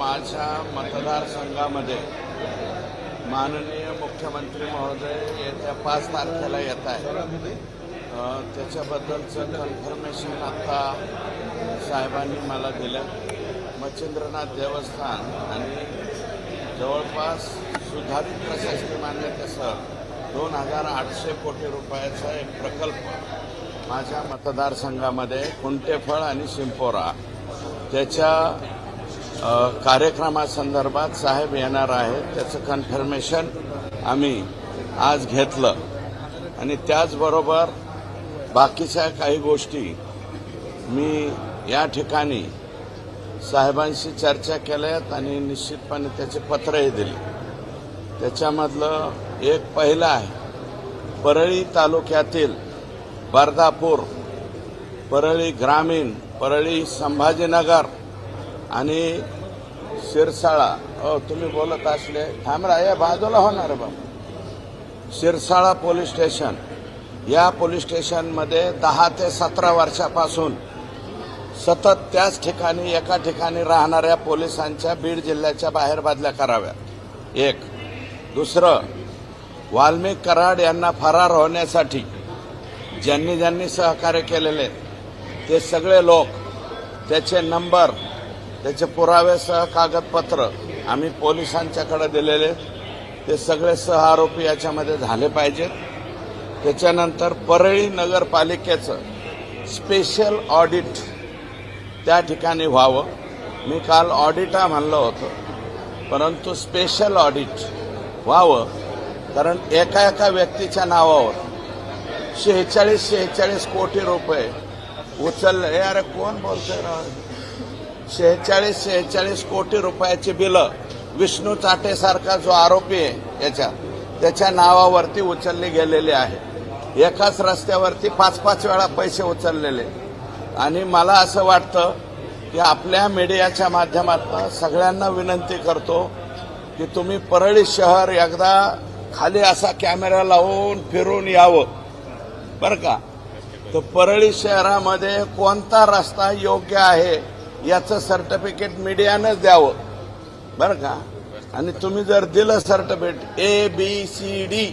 माझ्या मतदारसंघामध्ये माननीय मुख्यमंत्री महोदय येत्या पाच तारखेला येत आहे त्याच्याबद्दलचं कन्फर्मेशन आता साहेबांनी मला दिलं. मच्छिंद्रनाथ देवस्थान आणि जवळपास सुधारित प्रशासकीय मान्यतेसह दोन हजार आठशे कोटी रुपयाचा एक प्रकल्प माझ्या मतदारसंघामध्ये कुंटेफळ आणि शिंपोरा त्याच्या कार्यक्रमासंदर्भात साहेब येणार आहेत. त्याचं कन्फर्मेशन आम्ही आज घेतलं. आणि त्याचबरोबर बाकीच्या काही गोष्टी मी या ठिकाणी साहेबांशी चर्चा केल्यात आणि निश्चितपणे त्याचे पत्रही दिली. त्याच्यामधलं एक पहिलं आहे परळी तालुक्यातील बर्दापूर परळी ग्रामीण परळी संभाजीनगर आणि शिरसाळा. अ तुम्ही बोलत असले थांबरा या बाजूला होणार बाबा शिरसाळा पोलीस स्टेशन. या पोलीस स्टेशनमध्ये दहा ते सतरा वर्षापासून सतत त्याच ठिकाणी एका ठिकाणी राहणाऱ्या पोलिसांच्या बीड जिल्ह्याच्या बाहेर बदल्या कराव्यात एक. दुसरं वाल्मिक कराड यांना फरार होण्यासाठी ज्यांनी ज्यांनी सहकार्य केलेले ते सगळे लोक त्याचे नंबर त्याचे पुरावेसह कागदपत्र आम्ही पोलिसांच्याकडे दिलेले. ते सगळे सह आरोपी याच्यामध्ये झाले पाहिजेत त्याच्यानंतर परळी नगरपालिकेचं स्पेशल ऑडिट त्या ठिकाणी व्हावं. मी काल ऑडिटा म्हणलं होतं परंतु स्पेशल ऑडिट व्हावं कारण एका एका व्यक्तीच्या नावावर शेहेचाळीस शेहेचाळीस कोटी रुपये उचलले. अरे कोण बोलतोय राव? शेहेचाळीस शेहेचाळीस कोटी रुपयाची बिलं. विष्णू चाटेसारखा जो आरोपी आहे याच्या त्याच्या नावावरती उचलली गेलेली आहे. एकाच रस्त्यावरती पाच पाच वेळा पैसे उचललेले. आणि मला असं वाटतं की आपल्या मीडियाच्या माध्यमातून सगळ्यांना विनंती करतो की तुम्ही परळी शहर एकदा खाली असा कॅमेरा लावून फिरून यावं. बरं का? तर परळी शहरामध्ये कोणता रस्ता योग्य आहे? याचं सर्टिफिकेट मीडियानंच द्यावं. बरं का? आणि तुम्ही जर दिलं certificate A B C D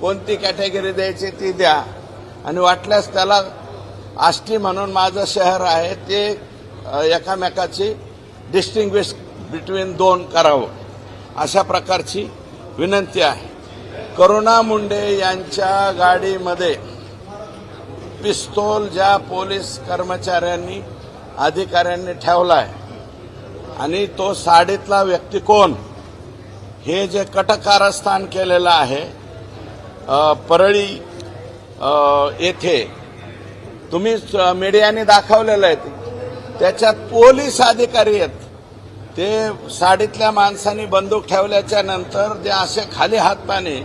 कोणती कॅटेगरी द्यायची ती द्या. आणि वाटल्यास त्याला आष्टी म्हणून माझं शहर आहे ते एकामेकाची डिस्टिंग्विश बिटवीन दोन करावं. अशा प्रकारची विनंती आहे. करुणा मुंडे यांच्या गाडीमध्ये पिस्तोल ज्या पोलीस कर्मचाऱ्यांनी अधिकाऱ्यांनी ठेवला आहे आणि तो साडीतला व्यक्ती कोण? हे जे कटकारस्थान केलेलं आहे परळी येथे तुम्ही मीडियाने दाखवलेलं आहे त्याच्यात पोलीस अधिकारी आहेत. ते साडीतल्या माणसांनी बंदूक ठेवल्याच्या नंतर जे असे खाली हाताने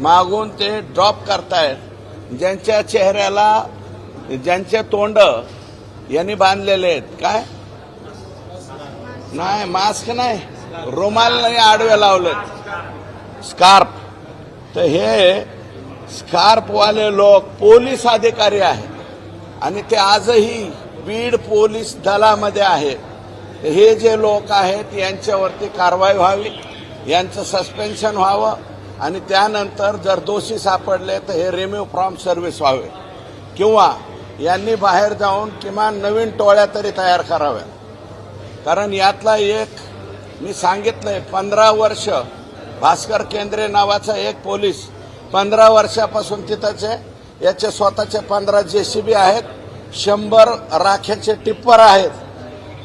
मागून ते ड्रॉप करतायत. ज्यांच्या चेहऱ्याला ज्यांचे तोंड यांनी बांधलेले आहेत. काय? नाही मास्क नाही. रुमाल आडवे लावलेत. स्कार्फ. तर हे स्कार्फवाले लोक पोलीस अधिकारी आहेत. आणि ते आजही बीड पोलीस दलामध्ये आहेत. हे जे लोक आहेत यांच्यावरती कारवाई व्हावी यांचं सस्पेन्शन व्हावं आणि त्यानंतर जर दोषी सापडले तर हे रिम्यू फ्रॉम सर्व्हिस व्हावे. किंवा यांनी बाहेर जाऊन किमान नवीन टोळ्या तरी तयार कराव्या कारण यातला एक मी सांगितलंय पंधरा वर्ष भास्कर केंद्रे नावाचा एक पोलीस पंधरा वर्षापासून तिथंच याचे स्वतःचे पंधरा जेसीबी आहेत शंभर राख्याचे टिप्पर आहेत.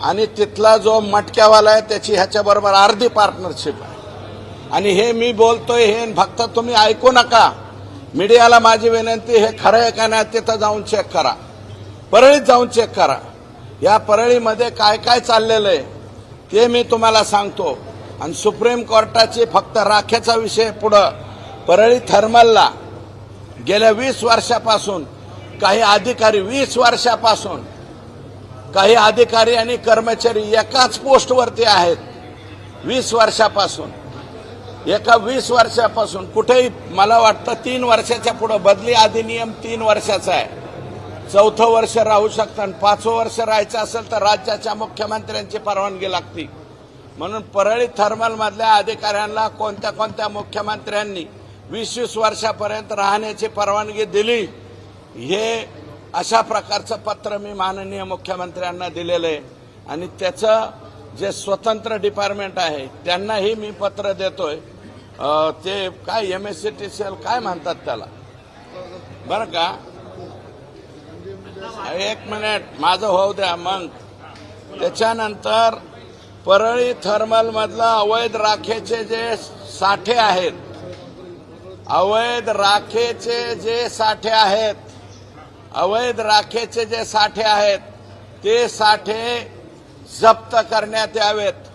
आणि तिथला जो मटक्यावाला आहे त्याची ह्याच्याबरोबर अर्धी पार्टनरशिप आहे. आणि हे मी बोलतोय हे फक्त तुम्ही ऐकू नका. मीडियाला माझी विनंती हे खरं आहे का नाही तिथं जाऊन चेक करा. परळीत जाऊन चेक करा. या परळीमध्ये काय काय चाललेलं आहे ते मी तुम्हाला सांगतो. आणि सुप्रीम कोर्टाची फक्त राखेचा विषय पुढं. परळी थर्मलला गेल्या वीस वर्षापासून काही अधिकारी वीस वर्षापासून काही अधिकारी आणि कर्मचारी एकाच पोस्टवरती आहेत. वीस वर्षापासून. एका वीस वर्षापासून कुठेही मला वाटतं तीन वर्षाच्या पुढं बदली अधिनियम तीन वर्षाचा आहे. चौथं वर्ष राहू शकतं आणि पाचवं वर्ष राहायचं असेल तर राज्याच्या मुख्यमंत्र्यांची परवानगी लागते. म्हणून परळी थर्मलमधल्या अधिकाऱ्यांना कोणत्या कोणत्या मुख्यमंत्र्यांनी वीस वीस वर्षापर्यंत राहण्याची परवानगी दिली हे अशा प्रकारचं पत्र मी माननीय मुख्यमंत्र्यांना दिलेलं आहे. आणि त्याचं जे स्वतंत्र डिपार्टमेंट आहे त्यांनाही मी पत्र देतोय. ते काय M S C T C L काय म्हणतात त्याला? बरं का? एक मिनिट माझं होऊ द्या मग. त्याच्यानंतर परळी थर्मलमधलं अवैध राखेचे जे साठे आहेत अवैध राखेचे जे साठे आहेत अवैध राखेचे जे साठे आहेत ते साठे जप्त करण्यात यावेत.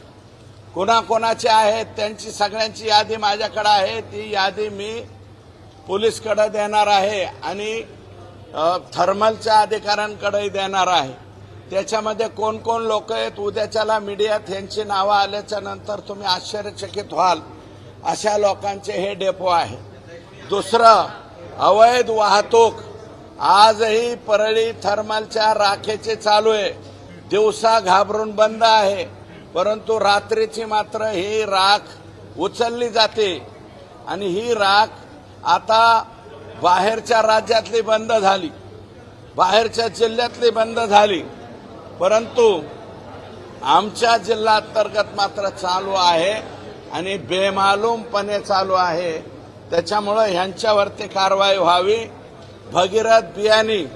कोणाकोणाचे आहेत त्यांची सगळ्यांची यादी माझ्याकडे आहे. ती यादी मी पोलीसकडे देणार आहे आणि थर्मलच्या अधिकाऱ्यांकडेही देणार आहे. त्याच्यामध्ये कोण कोण लोक आहेत उद्याच्याला मीडियात यांची नावं आल्याच्यानंतर तुम्ही आश्चर्यचकित व्हाल. अशा लोकांचे हे डेपो आहे. दुसरं अवैध वाहतूक. आजही परळी थर्मलच्या राखेचे चालू आहे. दिवसा घाबरून बंद आहे. परंतु रात्रीची मात्र ही राख उचलली जाते. आणि ही राख आता बाहेरच्या राज्यातली बंद झाली. बाहेरच्या जिल्ह्यातली बंद झाली. परंतु आमच्या जिल्हा अंतर्गत मात्र चालू आहे आणि बेमालूमपणे चालू आहे. त्याच्यामुळं ह्यांच्यावरती कारवाई व्हावी. भगीरथ बियानी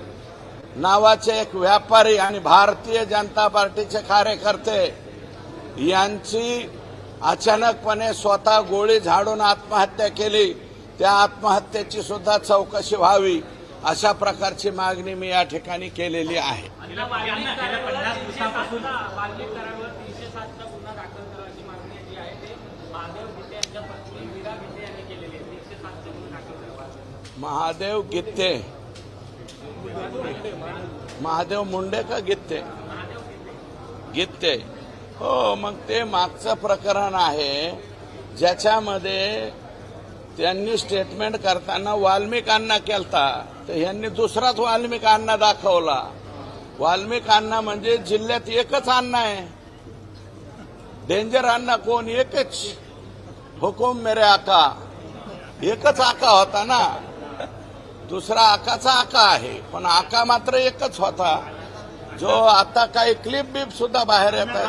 नावाचे एक व्यापारी आणि भारतीय जनता पार्टीचे कार्यकर्ते यांची अचानकपणे स्वतः गोळी झाडून आत्महत्या केली. त्या आत्महत्येची सुद्धा चौकशी व्हावी अशा प्रकारची मागणी मी या ठिकाणी केलेली आहे. महादेव गित्ते महादेव मुंडे का गित्ते गित्ते हो मग ते मागचं प्रकरण आहे ज्याच्यामध्ये त्यांनी स्टेटमेंट करताना वाल्मिकांना केलता. तर यांनी दुसराच वाल्मिकांना दाखवला. वाल्मिकांना म्हणजे जिल्ह्यात एकच अण्णा आहे. डेंजर अण्णा कोण? एकच. हुकुम मेरे आका. एकच आका होता ना. दुसरा आकाचा आका आहे. पण आका मात्र एकच होता. जो आता काही क्लिप बिप सुद्धा बाहेर येत आहेत.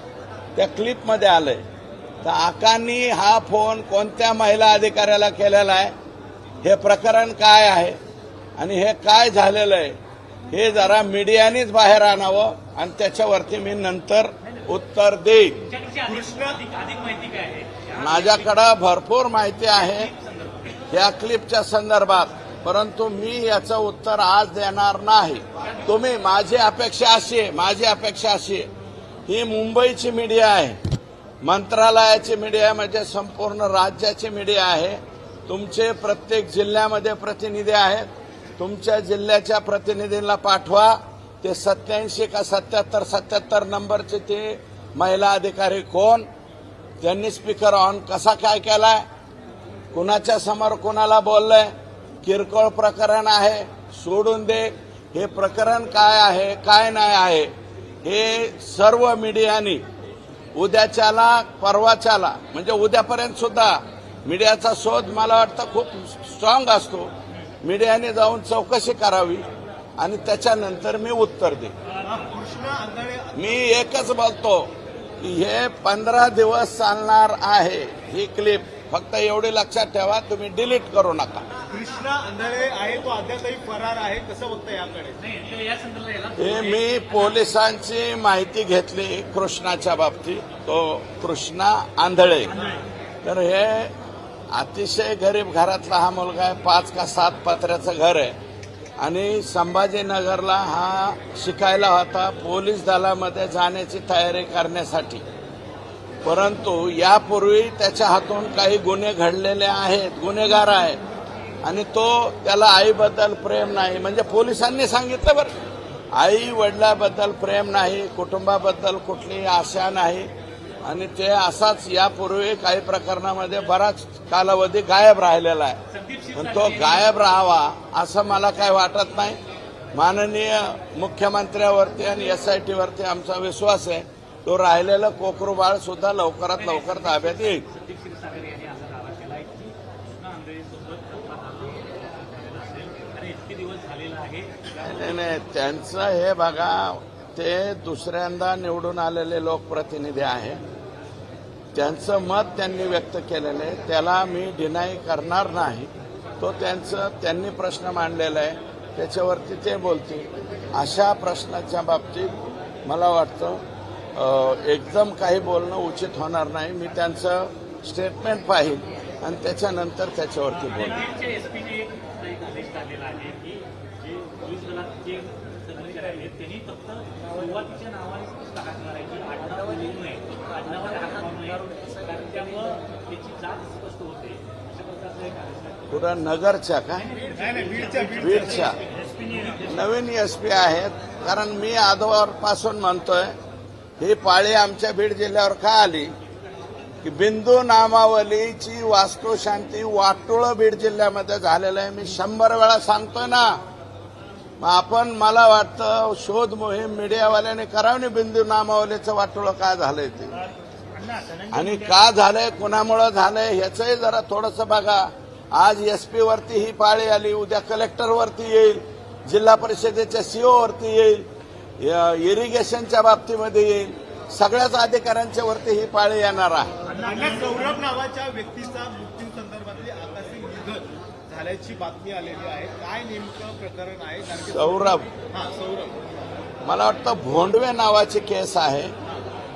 त्या क्लिपमध्ये आलंय. तर आकांनी हा फोन कोणत्या महिला अधिकाऱ्याला केलेला आहे? हे प्रकरण काय आहे? आणि हे काय झालेलं आहे? हे जरा मीडियानेच बाहेर आणावं आणि त्याच्यावरती मी नंतर उत्तर देईन. माझ्याकडं भरपूर माहिती आहे या क्लिपच्या संदर्भात परंतु मी याचं उत्तर आज देणार नाही. तुम्ही माझी अपेक्षा अशी आहे माझी अपेक्षा अशी आहे. ही मुंबईची मीडिया आहे. मंत्रालयाची मीडिया म्हणजे संपूर्ण राज्याची मीडिया आहे. तुमचे प्रत्येक जिल्ह्यामध्ये प्रतिनिधी आहेत. तुमच्या जिल्ह्याच्या प्रतिनिधींना पाठवा. ते सत्याऐंशी का सत्याहत्तर सत्याहत्तर नंबरचे ते महिला अधिकारी कोण? त्यांनी स्पीकर ऑन कसा काय केलाय? कुणाच्या समोर कुणाला बोललंय? किरकोळ प्रकरण आहे. सोडून दे. हे प्रकरण काय आहे काय नाही आहे? हे सर्व मीडियानी उद्याच्याला परवाच्याला म्हणजे उद्यापर्यंत सुद्धा मीडियाचा शोध मला वाटतं खूप स्ट्रॉंग असतो. मीडियाने जाऊन चौकशी करावी आणि त्याच्यानंतर मी उत्तर दे मी एकच बोलतो की हे पंधरा दिवस चालणार आहे ही क्लिप फक्त एवढी लक्षात ठेवा तुम्ही डिलीट करू नका. कृष्णा अंधारे आहे तो अद्यापही फरार आहे. कसं बघता याकडे? हे मी पोलिसांची माहिती घेतली कृष्णाच्या बाबतीत. तो कृष्णा आंधळे. तर हे अतिशय गरीब घरातला हा मुलगा आहे पाच का सात पत्र्याचं घर आहे. आणि संभाजीनगरला हा शिकायला होता पोलीस दलामध्ये जाण्याची तयारी करण्यासाठी. परंतु यापूर्वी त्याच्या हातून काही गुन्हे घडलेले आहेत गुन्हेगार आहेत. आणि तो त्याला आईबद्दल प्रेम नाही. म्हणजे पोलिसांनी सांगितलं बरं. आई वडिलाबद्दल प्रेम नाही कुटुंबाबद्दल कुठलीही आशा नाही. आणि ते असाच यापूर्वी काही प्रकरणामध्ये बराच कालावधी गायब राहिलेला आहे. पण तो गायब राहावा असं मला काय वाटत नाही. माननीय मुख्यमंत्र्यावरती आणि एस आय टीवरती आमचा विश्वास आहे. तो राहिलेलं कोकरू बाळ सुद्धा लवकरात लवकर ताब्यात येईल. नाही नाही त्यांचं हे बघा ते दुसऱ्यांदा निवडून आलेले लोकप्रतिनिधी आहे. त्यांचं मत त्यांनी व्यक्त केलेलं आहे. त्याला मी डिनाय करणार नाही. तो त्यांचं त्यांनी प्रश्न मांडलेला आहे. त्याच्यावरती ते बोलतील. अशा प्रश्नाच्या बाबतीत मला वाटतं एकदम काही बोलणं उचित होणार नाही. मी त्यांचं स्टेटमेंट पाहिल आणि त्याच्यानंतर त्याच्यावरती आहे पुरा नगरच्या का? बीडच्या बीड बीडच्या. नवीन एस पी आहेत. कारण मी आजवरपासून म्हणतोय ही पाळी आमच्या बीड जिल्ह्यावर का आली? की बिंदू नामावलीची वास्तुशांती वाटोळं बीड जिल्ह्यामध्ये झालेलं आहे. मी शंभर वेळा सांगतोय ना. मग आपण मला वाटतं शोध मोहीम मीडियावाल्याने करावी बिंदू नामावलीचं वाटोळं का झालंय ते. आणि का झालंय कुणामुळं झालंय ह्याचंही जरा थोडंसं बघा. आज एसपी वरती ही पाळी आली उद्या कलेक्टरवरती येईल जिल्हा परिषदेच्या सीओ वरती येईल. इरिगेशनच्या बाबतीमध्ये येईल सगळ्याच अधिकाऱ्यांच्या वरती ही पाळी येणार आहे. सौरभ नावाच्या व्यक्तीचा मृत्यू संदर्भातली आकस्मिक निधन झाल्याची बातमी आलेली आहे. काय नेमकं प्रकरण आहे? सौरभ हा सौरभ मला वाटतं भोंडवे नावाची केस आहे.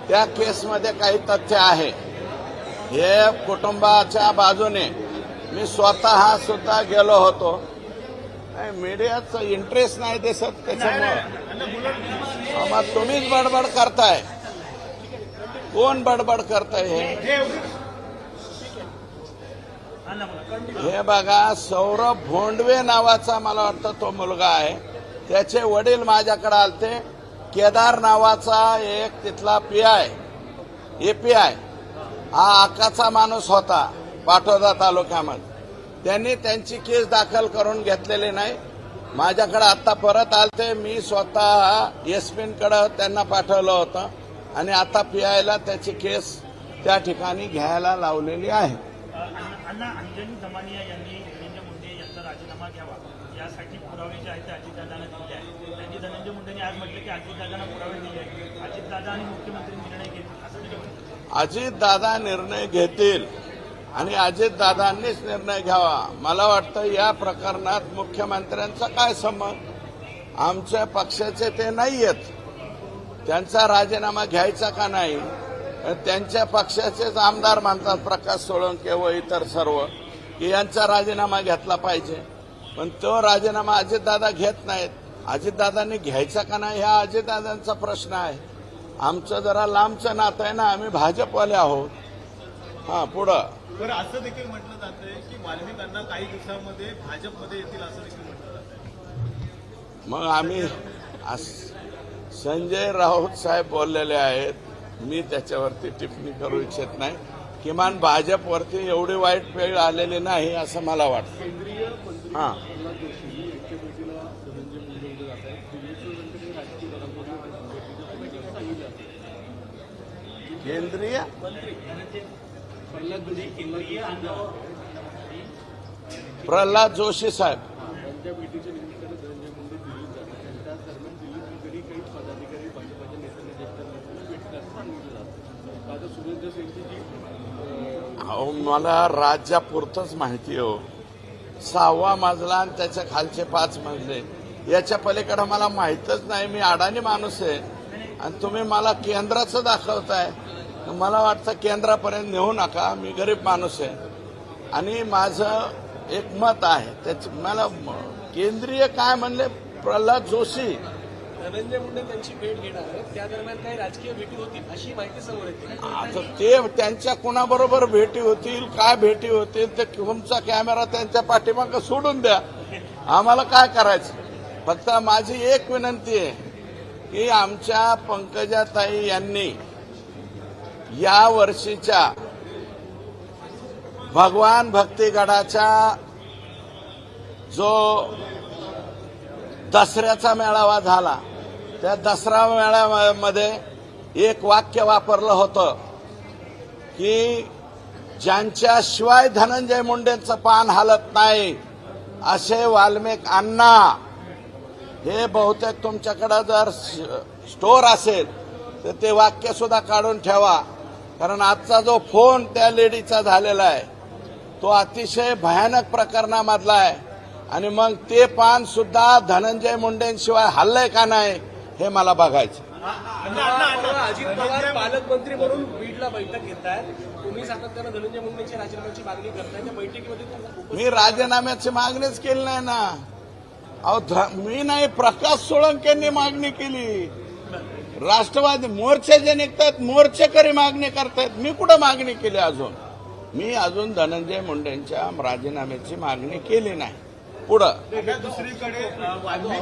त्या केसमध्ये काही तथ्य आहे. हे कुटुंबाच्या बाजूने मी स्वतः सुद्धा गेलो होतो. नाही, मीडियाचं इंटरेस्ट नाही दिसत त्याच्यामुळं. तुम्हीच बडबड करताय. कोण बडबड करताय हे? हे बघा सौरभ भोंडवे नावाचा मला वाटतं तो मुलगा आहे. त्याचे वडील माझ्याकडे आलते. केदार नावाचा एक तिथला पी आय. एपीआय हा आकाचा माणूस होता पाटोदा तालुक्यामध्ये. त्यांनी त्यांची केस दाखल करून घेतलेली नाही. माझ्याकडे आता परत आलते. मी स्वतः एसपींकडे त्यांना पाठवलं होतं. आणि आता पी आयला त्याची केस त्या ठिकाणी घ्यायला लावलेली आहे. अण्णा अंजनी दमानिया यांनी धनंजय मुंडे यांचा राजीनामा घ्यावा यासाठी पुरावे जे आहेत ते अजितदादांना दिले आहेत. त्यांनी धनंजय मुंडेंनी आज म्हटलं की अजितदादांना पुरावे दिले आहेत. अजितदादा आणि मुख्यमंत्री निर्णय घेतील. आणि अजित दादांनीच निर्णय आणि अजितदादांनीच निर्णय घ्यावा. मला वाटतं या प्रकरणात मुख्यमंत्र्यांचा काय संबंध? आमच्या पक्षाचे ते नाही आहेत त्यांचा राजीनामा घ्यायचा का नाही? त्यांच्या पक्षाचेच आमदार मानतात प्रकाश सोळंके व इतर सर्व की यांचा राजीनामा घेतला पाहिजे. पण तो राजीनामा अजितदादा घेत नाहीत. अजितदादांनी घ्यायचा का नाही हा अजितदादांचा प्रश्न आहे. आमचं जरा लांबचं नातं आहे ना आम्ही भाजपवाले आहोत. हा पुढं. बरं असं देखील म्हटलं जातंय की वाल्मिकांना काही दिवसांमध्ये भाजपमध्ये येतील असं देखील म्हटलं जातंय. मग आम्ही अस- संजय राऊत साहेब बोललेले आहेत. मी त्याच्यावरती टिप्पणी करू इच्छित नाही. किमान भाजपवरती एवढी वाईट वेळ आलेली नाही असं मला वाटतं. हां. केंद्रीय प्रल्हाद जोशी साहेब. अहो मला राज्यापुरतंच माहिती हो. सहावा मजला आणि त्याच्या खालचे पाच मजले. याच्या पलीकडे मला माहीतच नाही मी अडाणी माणूस आहे. आणि तुम्ही मला केंद्राचं दाखवताय. मला वाटतं केंद्रापर्यंत नेऊ नका. मी गरीब माणूस आहे. आणि माझं एक मत आहे. त्याच मला केंद्रीय काय म्हणले? प्रल्हाद जोशी. धनंजय मुंडे त्यांची भेट घेणार त्या दरम्यान काही राजकीय भेटी होतील अशी माहिती समोर येते. ते त्यांच्या कुणाबरोबर भेटी होतील काय भेटी होतील ते तुमचा कॅमेरा त्यांच्या पाठीमागं सोडून द्या. आम्हाला काय करायचं? फक्त माझी एक विनंती आहे की आमच्या पंकजाताई यांनी या वर्षीच्या भगवान भक्तिगडाच्या जो दसऱ्याचा मेळावा झाला त्या दसरा मेळाव्यामध्ये एक वाक्य वापरलं होतं की ज्यांच्याशिवाय धनंजय मुंडेंचं पान हालत नाही असे वाल्मिक अण्णा हे बहुतेक तुमच्याकडं जर स्टोर असेल तर ते वाक्य सुद्धा काढून ठेवा. कारण आजचा जो फोन त्या लेडीचा झालेला आहे तो अतिशय भयानक प्रकरणामधला आहे. आणि मग ते पान सुद्धा धनंजय मुंडेंशिवाय हल्लंय का नाही हे मला बघायचं. अजित पवार पालकमंत्री म्हणून बीडला बैठक घेत आहेत तुम्ही सातत्यानं धनंजय मुंडेंच्या राजीनाम्याची मागणी करताय. त्या बैठकीमध्ये मी राजीनाम्याची मागणीच केली नाही ना. अहो ध- मी नाही प्रकाश सोळंकेंनी मागणी केली. राष्ट्रवादी मोर्चे जे निघतात मोर्चेकरी मागणी करतायत. मी कुठं मागणी केली अजून? मी अजून धनंजय मुंडेंच्या राजीनाम्याची मागणी केली नाही. पुढं. दुसरीकडे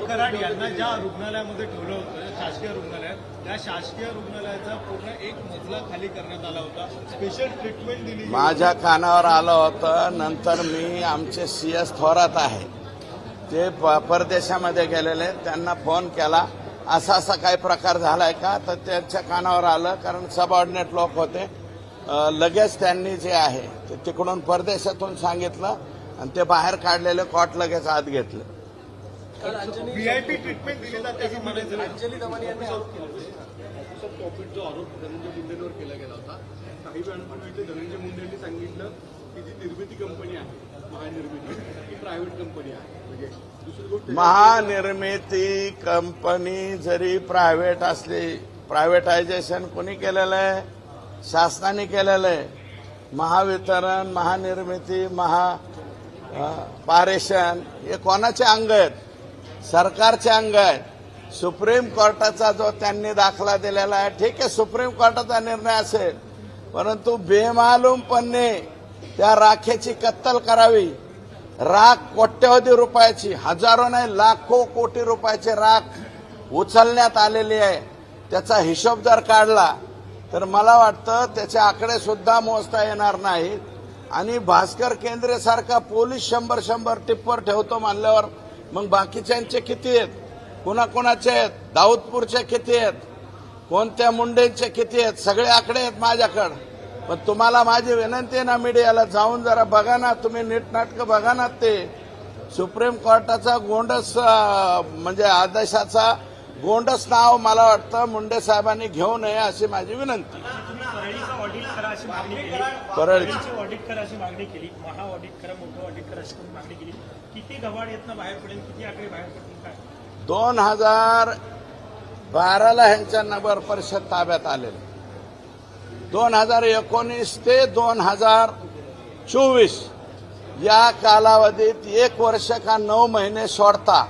कराड यांना ज्या रुग्णालयामध्ये ठेवलं होतं शासकीय रुग्णालयात त्या शासकीय रुग्णालयाचा पूर्ण एक मजला खाली करण्यात आला होता. स्पेशल ट्रीटमेंट दिली माझ्या कानावर आलं होतं. नंतर मी आमचे सी एस थोरात आहे. ते परदेशामध्ये गेलेले त्यांना फोन केला. असा असा काही प्रकार झालाय का? तर त्यांच्या कानावर आलं कारण सबऑर्डिनेट लोक होते. लगेच त्यांनी जे आहे ते तिकडून परदेशातून सांगितलं आणि ते बाहेर काढलेले कॉट लगेच आत घेतलं. व्हीआयपी ट्रीटमेंट दिली जाते असं म्हणायचं नाही. अंजली दमानी यांनी आरोप केला होता. प्रॉफिट जो आरोप धनंजय मुंडेंवर केला गेला होता काही वेळापूर्वी ते धनंजय मुंडेंनी सांगितलं की जी निर्मिती कंपनी आहे महानिर्मिती प्रायव्हेट कंपनी आहे. म्हणजे म्हणजे महानिर्मिती कंपनी जरी प्रायव्हेट असली प्रायव्हेटायझेशन कोणी केलेलं आहे? शासनाने केलेलं आहे. महावितरण महानिर्मिती महा पारेषण हे कोणाचे अंग आहेत? सरकारचे अंग आहेत. सुप्रीम कोर्टाचा जो त्यांनी दाखला दिलेला आहे ठीक आहे सुप्रीम कोर्टाचा निर्णय असेल परंतु बेमालूमपणे त्या राखेची कत्तल करावी. राख कोट्यवधी रुपयाची हजारो नाही लाखो कोटी रुपयाची राख उचलण्यात आलेली आहे. त्याचा हिशोब जर काढला तर मला वाटतं त्याचे आकडे सुद्धा मोजता येणार नाहीत. आणि भास्कर केंद्रे सारखा पोलीस शंभर शंभर टिप्पर ठेवतो मानल्यावर मग बाकीच्यांचे किती आहेत? कुणाकुणाचे आहेत? दाऊदपूरचे किती आहेत? कोणत्या मुंडेंचे किती आहेत? सगळे आकडे आहेत माझ्याकडं. पण तुम्हाला माझी विनंती आहे ना मीडियाला जाऊन जरा बघा ना तुम्ही नीटनाटकं बघा ना ते. सुप्रीम कोर्टाचा गोंडस म्हणजे आदेशाचा गोंडस नाव मला वाटतं मुंडे साहेबांनी घेऊ नये अशी माझी विनंती. तुम्ही परळीचं ऑडिट करा अशी मागणी केली परळी. परळीची. ऑडिट करा अशी मागणी केली. महा ऑडिट करा मोठं ऑडिट करा अशी तुम्ही मागणी केली. किती गव्हाड येतनं बाहेर पडेल किती आकडे बाहेर पडतील काय? दोन हजार बाराला ह्यांच्या नगर परिषद ताब्यात आलेले. दोन हजार एकोणीस ते दोन हजार चोवीस. या कालावधीत एक वर्ष का नऊ महिने सोडता.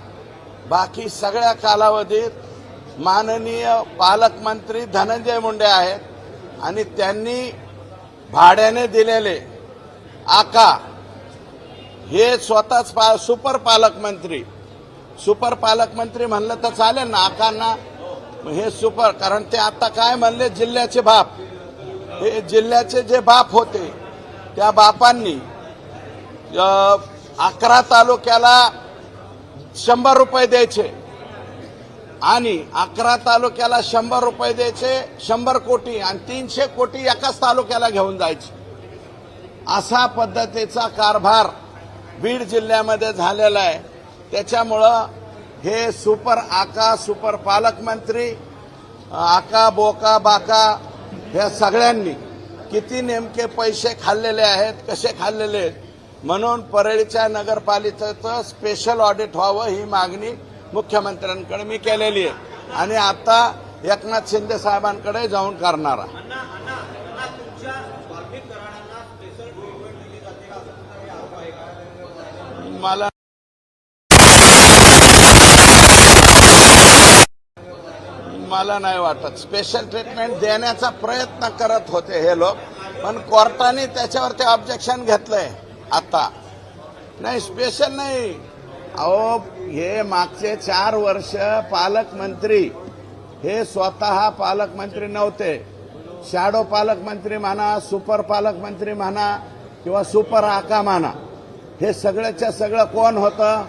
बाकी सगळ्या कालावधीत माननीय पालकमंत्री धनंजय मुंडे आहेत आणि त्यांनी भाड्याने दिलेले आका हे स्वतःच पा सुपर पालकमंत्री. सुपर पालकमंत्री म्हणलं तर चालेल ना आकांना. हे सुपर कारण ते आता काय म्हणले? जिल्ह्याचे बाप. हे जिल्ह्याचे जे बाप होते त्या बापांनी अकरा तालुक्याला शंभर रुपये द्यायचे. आणि अकरा तालुक्याला शंभर रुपये द्यायचे शंभर कोटी आणि तीनशे कोटी एकाच तालुक्याला घेऊन जायचे. असा पद्धतीचा कारभार बीड जिल्ह्यामध्ये झालेला आहे. त्याच्यामुळं हे सुपर आका सुपर पालकमंत्री आका बोका बाका ह्या सगळ्यांनी किती नेमके पैसे खाल्लेले आहेत कसे खाल्लेले आहेत. म्हणून परळीच्या नगरपालिकेचं स्पेशल ऑडिट व्हावं ही मागणी मुख्यमंत्र्यांकडे मी केलेली आहे. आणि आता एकनाथ शिंदे साहेबांकडे जाऊन करणार आहे. अण्णा अण्णा अण्णा तुमच्या वाल्मिक कराडांना स्पेशल ट्रीटमेंट दिली जाते का असं तुमचा काही आरोप आहे का मला मला नाही वाटत. स्पेशल ट्रीटमेंट देण्याचा प्रयत्न करत होते हे लोक पण कोर्टाने त्याच्यावरती ऑब्जेक्शन घेतलंय आता. नाही स्पेशल नाही. अहो हे मागचे चार वर्ष पालकमंत्री हे स्वतः पालकमंत्री नव्हते. शॅडो पालकमंत्री म्हणा सुपर पालकमंत्री म्हणा किंवा सुपर आका म्हणा हे सगळ्याच्या सगळं कोण होतं?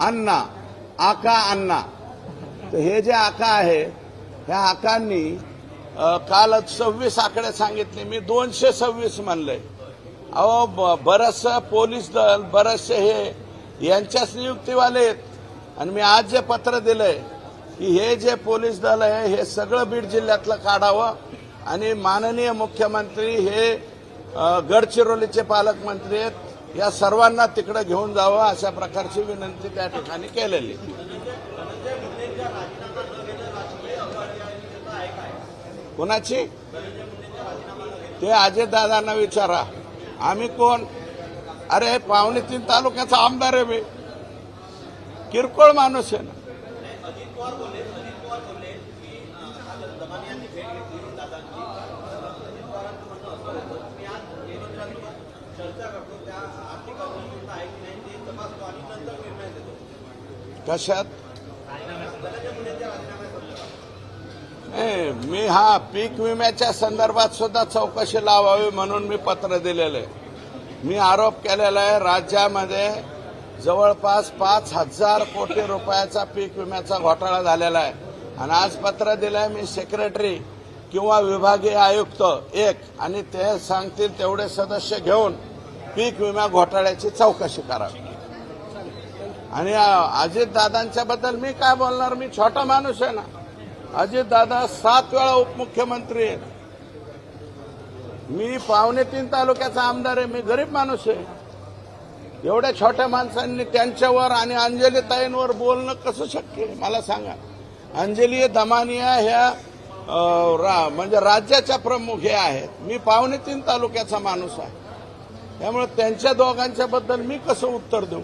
अण्णा. आका अण्णा. तर हे जे आका आहे ह्या आकांनी काल सव्वीस आकडे सांगितले. मी दोनशे सव्वीस म्हणले. अहो ब- बरचसं पोलीस दल बरचसे हे यांच्याच नियुक्तीवाले आहेत. आणि मी आज जे पत्र दिलंय की हे जे पोलीस दल आहे हे सगळं बीड जिल्ह्यातलं काढावं. आणि माननीय मुख्यमंत्री हे गडचिरोलीचे पालकमंत्री आहेत. या सर्वांना तिकडे घेऊन जावं अशा प्रकारची विनंती त्या ठिकाणी केलेली. कोणाची? ते अजयदादांना विचारा. आम्ही कोण? अरे पावणे तीन तालुक्याचा आमदार आहे मी किरकोळ माणूस आहे ना. कशात? मी हा पीक विम्याच्या संदर्भात सुद्धा चौकशी लावावी म्हणून मी पत्र दिलेलं आहे. मी आरोप केलेला आहे राज्यामध्ये जवळपास पाच हजार कोटी रुपयाचा पीक विम्याचा घोटाळा झालेला आहे. आणि आज पत्र दिलंय मी सेक्रेटरी किंवा विभागीय आयुक्त एक आणि ते सांगतील तेवढे सदस्य घेऊन पीक विमा घोटाळ्याची चौकशी करावी. आणि अजित दादांच्या बद्दल मी काय बोलणार? मी छोटा माणूस आहे ना. अजित दादा सात वेळा उपमुख्यमंत्री आहेत. मी पावणे तीन तालुक्याचा आमदार आहे. मी गरीब माणूस आहे. एवढ्या छोट्या माणसांनी त्यांच्यावर आणि अंजली ताईंवर बोलणं कसं शक्य आहे? मला सांगा. अंजली दमानिया ह्या रा- म्हणजे राज्याच्या प्रमुख हे आहेत. मी पावणे तीन तालुक्याचा माणूस आहे. त्यामुळे त्यांच्या दोघांच्या बद्दल मी कसं उत्तर देऊ?